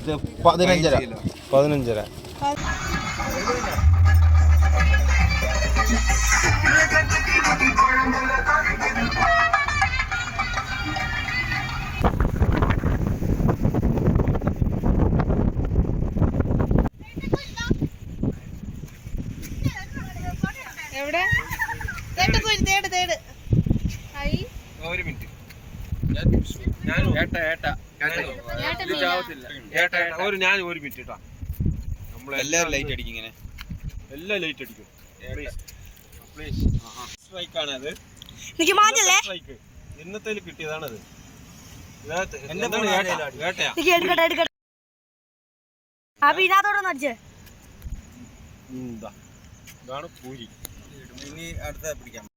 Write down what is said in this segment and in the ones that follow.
ഇത് പതിനഞ്ചര. പതിനഞ്ചര. എവിടെ? തേട് തേട് തേട്. ഒരു ഞാൻ ഒരു മിനിറ്റ് കേട്ടോ എല്ലാവരും ലൈറ്റ് അടിക്കും ഇങ്ങനെ എല്ലാം ലൈറ്റ് അടിക്കും. പ്ലീസ് സ്ട്രൈക്ക് ആണ് അത് സ്ട്രൈക്ക് ഇന്നത്തെ കിട്ടിയതാണത്. ഇതാണ് പൂരി. ഇനി അടുത്ത പിടിക്കാം.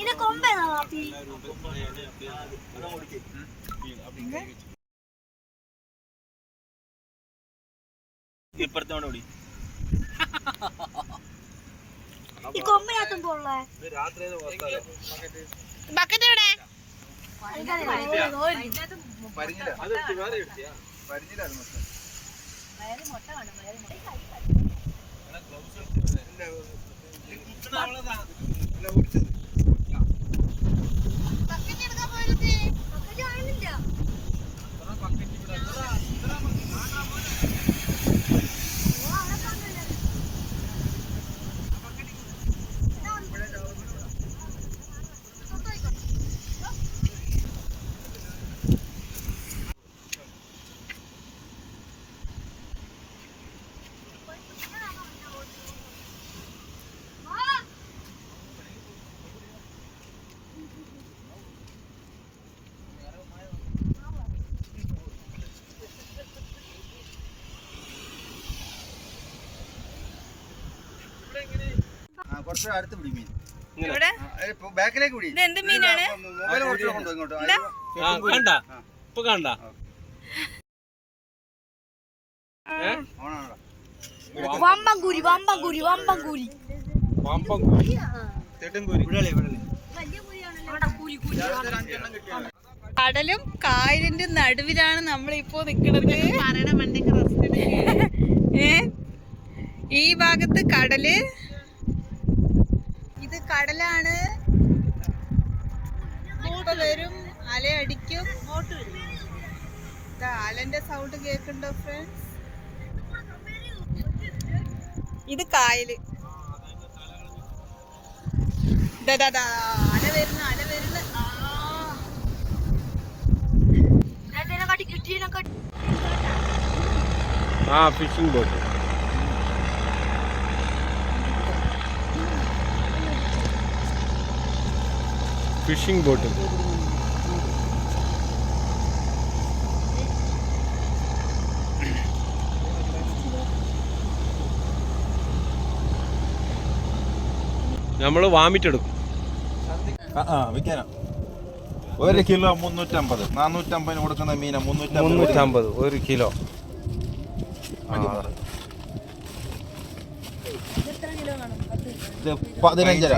ഇത് കൊമ്പേതാ ഇപ്പുറത്തോടെ ഓടി. ഈ കൊമ്പിനകത്തും പോളേ രാത്രി ബക്കറ്റ് എവിടെ? പരിഞ്ഞില അത് എടുത്ത് വേറെ എടുത്തിയാ പരിഞ്ഞില അത് മൊത്തം അല്ല, ഓടിച്ചത്. ബക്കറ്റ് എടുക്കാൻ പോയത് ബക്കറ്റ് കാണുന്നില്ല ആ, കുറച്ച് അടുത്ത് പിടി മീൻ. ഇവിടെ ഇപ്പൊ ബാക്കിലേക്ക് പിടി. ഇത് എന്ത് മീനാണ്? മൊബൈൽ കുറച്ച് കൊണ്ടോ ഇങ്ങോട്ട്. കണ്ട. ഇപ്പൊ കണ്ട. ഓണാണോ വമ്പങ്കൂരി വമ്പങ്കൂരി വമ്പങ്കൂരി. പാമ്പം കൂരി തെട്ടുംകൂരി വിടലേ വിടലേ കടലും കായലിന്റെ നടുവിലാണ് നമ്മളിപ്പോ നിക്കണത്. നിൽക്കുന്നത് ഏ? ഈ ഭാഗത്ത് കടൽ കടലാണ്. ഇപ്പൊ വരും. അല അടിക്കും ദാ അലന്റെ സൗണ്ട് കേൾക്കുന്നുണ്ടോ ഫ്രണ്ട്സ് ഇത് കായൽ. ദാ ദാ ദാ അല വരുന്ന അല വരുന്ന. ആ. Fishing boat fishing boat. നമ്മൾ വാമിറ്റ് എടുക്കും. ഒരു കിലോ മുന്നൂറ്റമ്പത്. നാനൂറ്റമ്പതിന് കൊടുക്കുന്ന മീന മുന്നൂറ്റമ്പത്. ഒരു കിലോ. പതിനഞ്ചര.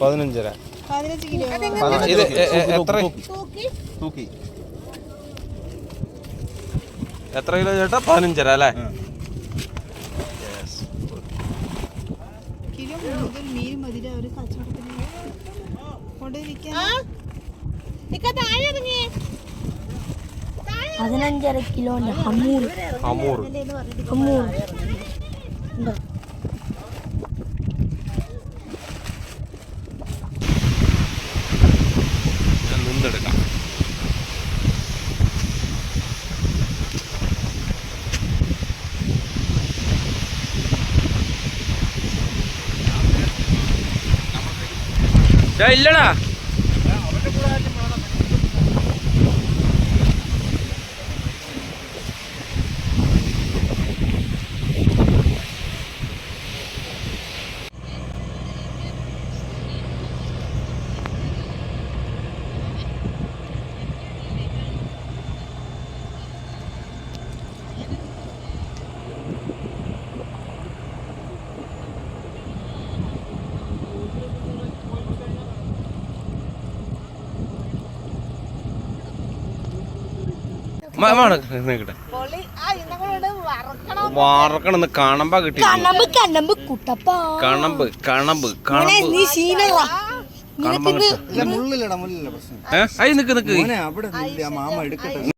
പതിനഞ്ചര. ഇത് എത്ര? തൂക്കി, എത്ര കിലോ ചേട്ടാ? പതിനഞ്ചര അല്ലേ? പതിനഞ്ചര കിലോന്റെ ഹമ്മൂർ അമൂർ ഹമ്മൂർ જય ઇલ્લડા വറക്കണം. കാണമ്പ കിട്ടി കണമ്പ് കണ്ണമ്പ് കുട്ടപ്പ. കണമ്പ് കണമ്പ് കണമ്പ്. നീ ശീലവാ. കണമ്പ നിക്ക് നിക്ക്. അവിടെ മാമ എടുക്കട്ടെ.